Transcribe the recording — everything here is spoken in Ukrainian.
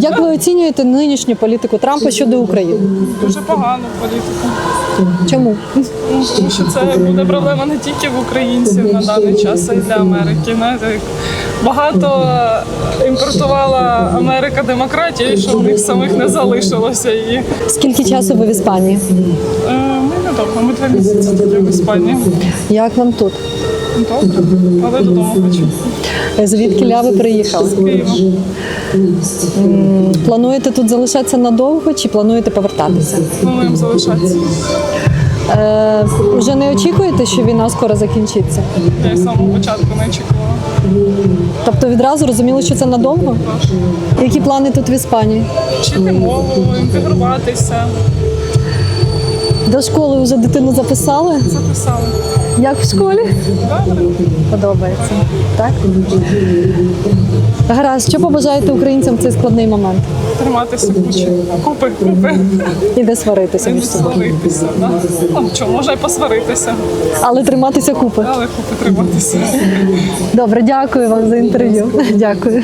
Як ви оцінюєте нинішню політику Трампа щодо України? Дуже погану політику. Чому? Ну, Тому що це буде проблема не тільки в українців на даний час, а й для Америки. Багато імпортувала Америка демократії, що у них самих не залишилося її. Скільки часу ви в Іспанії? Е, Ми недовго, ми два місяці тільки в Іспанії. Як вам тут? Добре, але додому хочу. Звідки ля ви приїхали? З Києва. Плануєте тут залишатися надовго чи плануєте повертатися? Плануємо залишатися. Е, вже не очікуєте, що війна скоро закінчиться? Я з самого початку не очікувала. Тобто відразу розуміли, що це надовго? Які плани тут в Іспанії? Вчити мову, інтегруватися. До школи вже дитину записали? Записали. Як в школі? Подобається. Так? Гаразд, що побажаєте українцям в цей складний момент? Триматися кучі. Купи, купи. І не сваритися не між собою. сваритися. Да? Ну, може й посваритися, Але триматися купи. але купи триматися. Добре, дякую вам за інтерв'ю. Дякую.